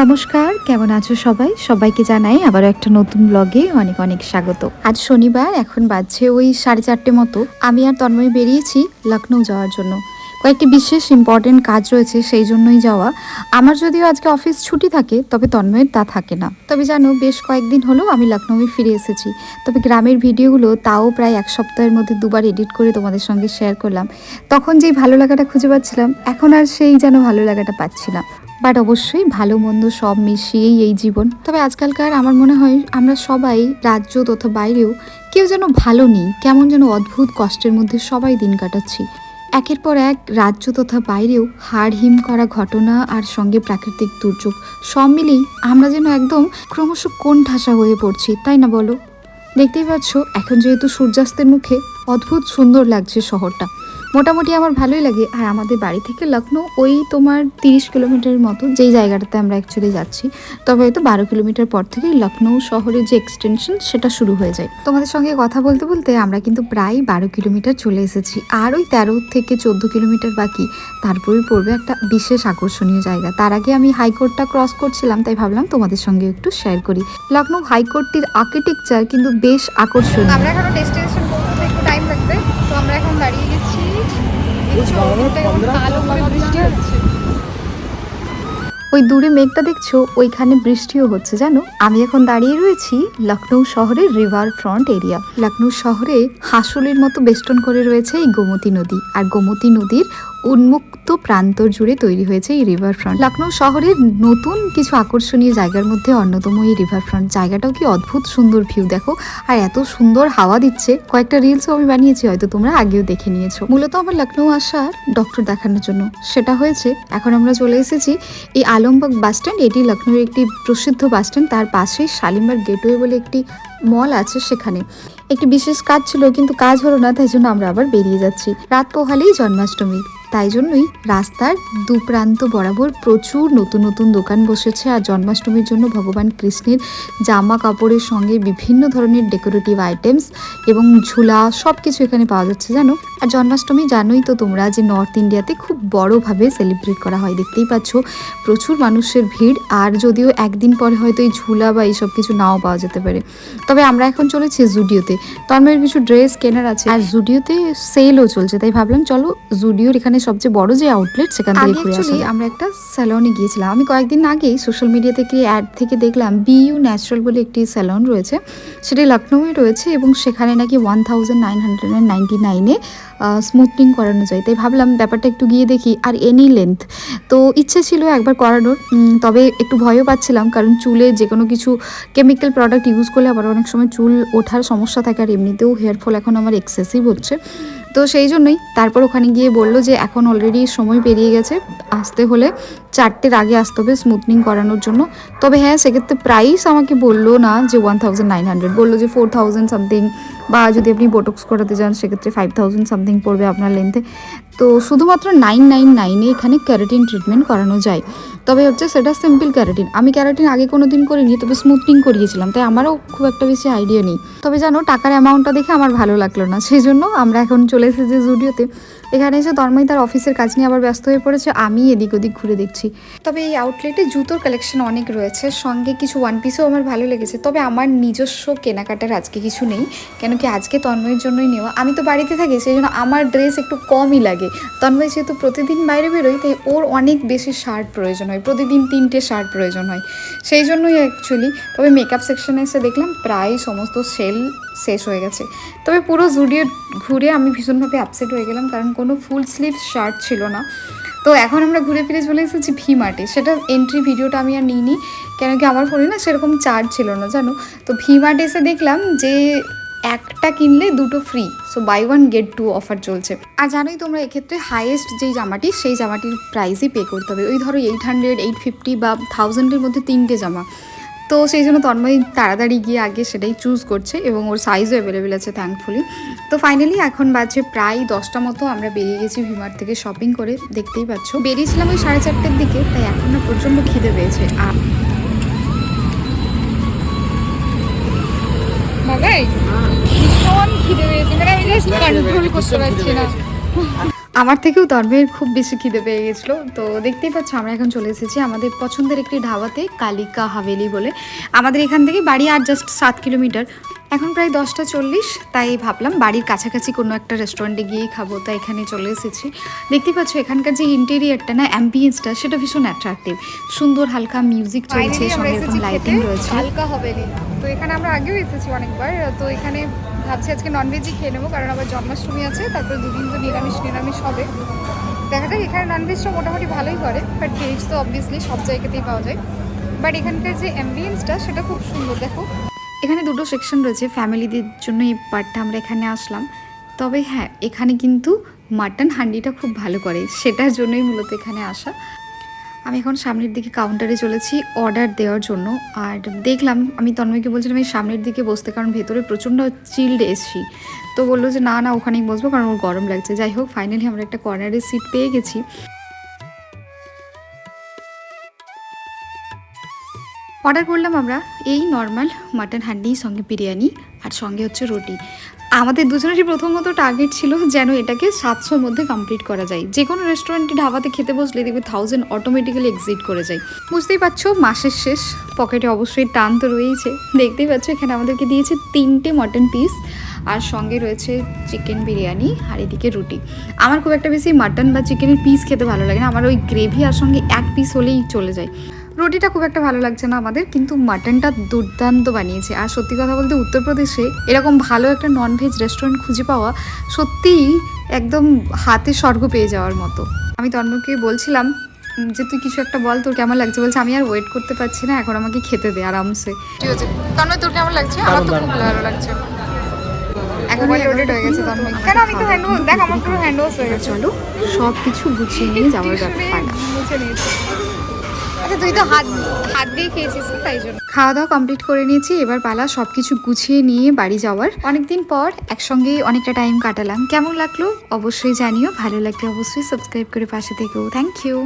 নমস্কার, কেমন আছো সবাই? সবাইকে জানাই আবারও একটা নতুন ব্লগে অনেক অনেক স্বাগত। আজ শনিবার, এখন বাজছে ওই সাড়ে চারটে মতো। আমি আর তন্ময় বেরিয়েছি লখনৌ যাওয়ার জন্য। কয়েকটি বিশেষ ইম্পর্টেন্ট কাজ রয়েছে সেই জন্যই যাওয়া। আমার যদিও আজকে অফিস ছুটি থাকে, তবে তন্ময়ের তা থাকে না। তবে জানো, বেশ কয়েকদিন হলো আমি লখনৌয়ে ফিরে এসেছি। তবে গ্রামের ভিডিওগুলো তাও প্রায় এক সপ্তাহের মধ্যে দুবার এডিট করে তোমাদের সঙ্গে শেয়ার করলাম। তখন যেই ভালো লাগাটা খুঁজে পাচ্ছিলাম, এখন আর সেই যেন ভালো লাগাটা পাচ্ছি না বাট অবশ্যই ভালো, মন্দ সব মিশিয়েই এই জীবন। তবে আজকালকার আমার মনে হয় আমরা সবাই, রাজ্য তথা বাইরেও কেউ যেন ভালো নেই, কেমন যেন অদ্ভুত কষ্টের মধ্যে সবাই দিন কাটাচ্ছি। একের পর এক রাজ্য তথা বাইরেও হাড় হিম করা ঘটনা আর সঙ্গে প্রাকৃতিক দুর্যোগ, সব মিলেই আমরা যেন একদম ক্রমশ কোন ঠাসা হয়ে পড়ছি, তাই না বলো? দেখতেই পাচ্ছ, এখন যেহেতু সূর্যাস্তের মুখে অদ্ভুত সুন্দর লাগছে শহরটা। মোটামুটি আমার ভালোই লাগে। আর আমাদের বাড়ি থেকে লখনৌ ওই তোমার তিরিশ কিলোমিটারের মতো যেই জায়গাটাতে আমরা অ্যাকচুয়ালি যাচ্ছি। তবে হয়তো বারো কিলোমিটার পর থেকেই লখনৌ শহরের যে এক্সটেনশন সেটা শুরু হয়ে যায়। তোমাদের সঙ্গে কথা বলতে বলতে আমরা কিন্তু প্রায় বারো কিলোমিটার চলে এসেছি। আর ওই তেরো থেকে চোদ্দ কিলোমিটার বাকি তারপরেই পড়বে একটা বিশেষ আকর্ষণীয় জায়গা। তার আগে আমি হাইকোর্টটা ক্রস করছিলাম, তাই ভাবলাম তোমাদের সঙ্গে একটু শেয়ার করি। লখনৌ হাইকোর্টটির আর্কিটেকচার কিন্তু বেশ আকর্ষণীয়। আমরা এখনও ডেস্টিনেশন পৌঁছতে একটু টাইম লাগবে। বৃষ্টি হচ্ছে। ওই দূরে মেঘটা দেখছ ওইখানে বৃষ্টিও হচ্ছে জানো? আমি এখন দাঁড়িয়ে রয়েছি লখনৌ শহরের রিভার ফ্রন্ট এরিয়া লখনৌ শহরে হাসুলির মতো বেষ্টন করে রয়েছে এই গোমতী নদী। আর গোমতী নদীর উন্মুক্ত প্রান্তর জুড়ে তৈরি হয়েছে এই রিভার ফ্রন্ট লখনৌ শহরের নতুন কিছু আকর্ষণীয় জায়গার মধ্যে অন্যতম এই রিভার ফ্রন্ট জায়গাটাও কি অদ্ভুত সুন্দর ভিউ দেখো। আর এত সুন্দর হাওয়া দিচ্ছে। কয়েকটা রিলসও আমি বানিয়েছি, হয়তো তোমরা আগেও দেখে নিয়েছো। মূলত আমার লখনৌ আসার ডক্টর দেখানোর জন্য। সেটা হয়েছে, এখন আমরা চলে এসেছি এই আলমবাগ বাস স্ট্যান্ড এটি লখনৌয়ের একটি প্রসিদ্ধ বাস স্ট্যান্ড তার পাশেই শালিমার গেটওয়ে বলে একটি মল আছে সেখানে। একটি বিশেষ কাজ ছিল, কিন্তু কাজ হলো না, তাই জন্য আমরা আবার বেরিয়ে যাচ্ছি। রাত পোহালেই জন্মাষ্টমী, তাই জন্যই রাস্তার দুপ্রান্ত বরাবর প্রচুর নতুন নতুন দোকান বসেছে, আর জন্মাষ্টমীর জন্য ভগবান কৃষ্ণের জামা কাপড়ের সঙ্গে বিভিন্ন ধরনের ডেকোরেটিভ আইটেমস এবং ঝুলা সব কিছু এখানে পাওয়া যাচ্ছে, জানো? আর জন্মাষ্টমী জানোই তো তোমরা যে নর্থ ইন্ডিয়াতে খুব বড়োভাবে সেলিব্রেট করা হয়, দেখতেই পাচ্ছ প্রচুর মানুষের ভিড়, আর যদিও একদিন পরে হয়তো এই ঝুলা বা এইসব কিছু নাও পাওয়া যেতে পারে। তবে আমরা এখন চলেছি জুডিওতে। তন্ময়ের কিছু ড্রেস কেনার আছে। আর জুডিওতে সেলও চলছে তাই ভাবলাম চলো জুডিওর এখানে সবচেয়ে বড় যে আউটলেট সেখান থেকে ঘুরে আসি। আমরা একটা স্যালনে গিয়েছিলাম। আমি কয়েকদিন আগেই সোশ্যাল মিডিয়া থেকে অ্যাড থেকে দেখলাম বিইউ ন্যাচারাল বলে একটি স্যালন রয়েছে। সেটি লখনৌয়ে রয়েছে এবং সেখানে নাকি one thousand nine hundred and ninety নাইনে স্মুথনিং করানো যায়। তাই ভাবলাম ব্যাপারটা একটু গিয়ে দেখি। আর এনি লেন্থ তো ইচ্ছে ছিল একবার করানোর। তবে একটু ভয়ও পাচ্ছিলাম। কারণ চুলে যে কোনো কিছু কেমিক্যাল প্রোডাক্ট ইউজ করলে আবার অনেক সময় চুল ওঠার সমস্যা থাকে আর এমনিতেও হেয়ার ফল এখন আমার এক্সেসিভ হচ্ছে। তো সেই জন্যই তারপর ওখানে গিয়ে বলল যে এখন অলরেডি সময় পেরিয়ে গেছে, আসতে হলে চারটের আগে আসতে হবে স্মুথনিং করানোর জন্য। তবে হ্যাঁ সেক্ষেত্রে প্রাইস আমাকে বলল না যে ওয়ান থাউজেন্ড নাইন হান্ড্রেড বলল যে ফোর থাউজেন্ড সামথিং বা যদি আপনি বোটক্স করাতে যান সেক্ষেত্রে ফাইভ থাউজেন্ড সামথিং পড়বে আপনার লেন্থে তো শুধুমাত্র নাইন নাইন নাইনে এখানে ক্যারাটিন ট্রিটমেন্ট করানো যায়। তবে হচ্ছে সেটা সিম্পল ক্যারাটিন আমি ক্যারাটিন আগে কোনো দিন করিনি, তবে স্মুথনিং করিয়েছিলাম। তাই আমারও খুব একটা বেশি আইডিয়া নেই। তবে জানো, টাকার অ্যামাউন্টটা দেখে আমার ভালো লাগল না। সেই জন্য আমরা এখন চলে এসেছি জুডিওতে এখানে এসে তন্ময় তার অফিসের কাজ নিয়ে আবার ব্যস্ত হয়ে পড়েছে। আমি এদিক ওদিক ঘুরে দেখছি। তবে এই আউটলেটে জুতোর কালেকশন অনেক রয়েছে। সঙ্গে কিছু ওয়ান পিসও আমার ভালো লেগেছে। তবে আমার নিজস্ব কেনাকাটার আজকে কিছু নেই। কেন কি আজকে তন্ময়ের জন্যই নেওয়া। আমি তো বাড়িতে থাকি, সেই জন্য আমার ড্রেস একটু কমই লাগে। তন্ময় যেহেতু প্রতিদিন বাইরে বেরোয়, তাই ওর অনেক বেশি শার্ট প্রয়োজন হয়। প্রতিদিন তিনটে শার্ট প্রয়োজন হয়। সেই জন্যই অ্যাকচুয়ালি তবে মেকআপ সেকশনে এসে দেখলাম, প্রায় সমস্ত সেল শেষ হয়ে গেছে। তবে পুরো জুডিও ঘুরে আমি ভীষণভাবে আপসেট হয়ে গেলাম, কারণ কোনো ফুল স্লিভ শার্ট ছিল না। তো এখন আমরা ঘুরে ফিরে চলে এসেছি ভি মার্টে সেটা এন্ট্রি ভিডিওটা আমি আর নিইনি, কেন কি আমার ফোনে না সেরকম চার্জ ছিল না, জানো? তো ভি মার্টে এসে দেখলাম যে একটা কিনলে দুটো free so buy one get two offer চলছে। আর জানোই তোমরা, এক্ষেত্রে হাইয়েস্ট যেই জামাটি, সেই জামাটির প্রাইসই পে করতে হবে। ওই ধরো এইট হান্ড্রেড এইট ফিফটি বা থাউজেন্ডের মধ্যে তিনটে জামা। তো সেই জন্য তন্ময় তাড়াতাড়ি গিয়ে আগে সেটাই চুজ করছে এবং ওর সাইজও অ্যাভেলেবেল আছে থ্যাঙ্কফুলি তো ফাইনালি এখন বাজে প্রায় দশটা মতো আমরা বেরিয়ে গেছি ভিমার থেকে শপিং করে দেখতেই পাচ্ছ। বেরিয়েছিলাম ওই সাড়ে চারটের দিকে তাই এখন না প্রচণ্ড খিদে পেয়েছে। আর ভীষণ খিদে পেয়েছে। মানে আমি জাস্ট কন্ট্রোল করতে পারছি না। আমার থেকেও তন্ময়ের খুব বেশি খিদে পেয়ে গেছিল। তো দেখতেই পাচ্ছ, আমরা এখন চলে এসেছি আমাদের পছন্দের একটি ধাবাতে, কালিকা হাভেলি বলে। আমাদের এখান থেকে বাড়ি আর জাস্ট সাত কিলোমিটার। এখন প্রায় দশটা চল্লিশ তাই ভাবলাম বাড়ির কাছাকাছি কোনো একটা রেস্টুরেন্টে গিয়েই খাব তাই এখানে চলে এসেছি। দেখতেই পাচ্ছ এখানকার যে ইন্টেরিয়ারটা না অ্যাম্বিয়েন্সটা সেটা ভীষণ অ্যাট্রাকটিভ সুন্দর হালকা মিউজিক চলছে সঙ্গে এরকম লাইটিং রয়েছে। হালকা হবে তো এখানে আমরা আগেও এসেছি অনেকবার। তো এখানে ভাবছি আজকে ননভেজই খেয়ে নেব কারণ আবার জন্মাষ্টমী আছে তারপরে দুদিন তো নিরামিষ নিরামিষ হবে। দেখা যাক এখানে ননভেজটা মোটামুটি ভালোই করে বাট ভেজ তো অবভিয়াসলি সব জায়গাতেই পাওয়া যায়। বাট এখানকার যে অ্যাম্বিয়েন্সটা সেটা খুব সুন্দর দেখো। এখানে দুটো সেকশন রয়েছে, ফ্যামিলিদের জন্য এই পার্টটা আমরা এখানে আসলাম। তবে হ্যাঁ এখানে কিন্তু মাটন হান্ডিটা খুব ভালো করে, সেটার জন্যই মূলত এখানে আসা। আমি এখন সামনের দিকে কাউন্টারে চলেছি অর্ডার দেওয়ার জন্য। আর দেখলাম, আমি তন্ময়কে বলছিলাম এই সামনের দিকে বসতে, কারণ ভেতরে প্রচণ্ড চিল্ড এসছি তো বলল যে না না, ওখানেই বসবো, কারণ ওর গরম লাগছে। যাই হোক ফাইনালি আমরা একটা কর্নারে সিট পেয়ে গেছি। অর্ডার করলাম আমরা এই নর্মাল মাটন হান্ডি সঙ্গে বিরিয়ানি আর সঙ্গে হচ্ছে রুটি। আমাদের দুজনেরই প্রথমত টার্গেট ছিল যেন এটাকে সাতশোর মধ্যে কমপ্লিট করা যায়। যে কোনো রেস্টুরেন্টে ঢাবাতে খেতে বসলে দেখবে থাউজেন্ড অটোমেটিক্যালি এক্সিট করে যায়। বুঝতেই পারছ, মাসের শেষ পকেটে অবশ্যই টান তো রয়েইছে। দেখতেই পাচ্ছ, এখানে আমাদেরকে দিয়েছে তিনটে মটন পিস আর সঙ্গে রয়েছে চিকেন বিরিয়ানি আর এদিকে রুটি। আমার খুব একটা বেশি মাটন বা চিকেনের পিস খেতে ভালো লাগে না। আমার ওই গ্রেভি আর সঙ্গে এক পিস হলেই চলে যায়। রুটিটা খুব একটা ভালো লাগছে না আমাদের কিন্তু মাটনটা দুর্দান্ত বানিয়েছে। আর সত্যি কথা বলতে উত্তরপ্রদেশে এরকম ভালো একটা ননভেজ রেস্টুরেন্ট খুঁজে পাওয়া সত্যিই একদম হাতে স্বর্গ পেয়ে যাওয়ার মতো। আমি তন্মকে বলছিলাম যে তুই কিছু একটা বল তোর কেমন লাগছে? বলছে আমি আর ওয়েট করতে পারছি না এখন আমাকে খেতে দে আরামসে। ঠিক আছে। তন্ময় তোর কেমন লাগছে? আমার তো খুব ভালো লাগছে। এখন লোডেড হয়ে গেছে তন্ময়। কেন? আমি তো হ্যান্ড দেখ আমার পুরো হ্যান্ড ওয়াশ হয়ে গেছে। চলো সব কিছু গুছিয়ে নিয়ে যাওয়ার টিস্যু আচ্ছা তুই তো হাত হাত দিয়ে খেয়েছিস তাই জন্য। খাওয়া দাওয়া কমপ্লিট করে নিয়েছি, এবার পালা সব কিছু গুছিয়ে নিয়ে বাড়ি যাওয়ার। অনেকদিন পর একসঙ্গে অনেকটা টাইম কাটালাম। কেমন লাগল অবশ্যই জানিও, ভালো লাগলে অবশ্যই সাবস্ক্রাইব করে পাশে থেকেও। Thank you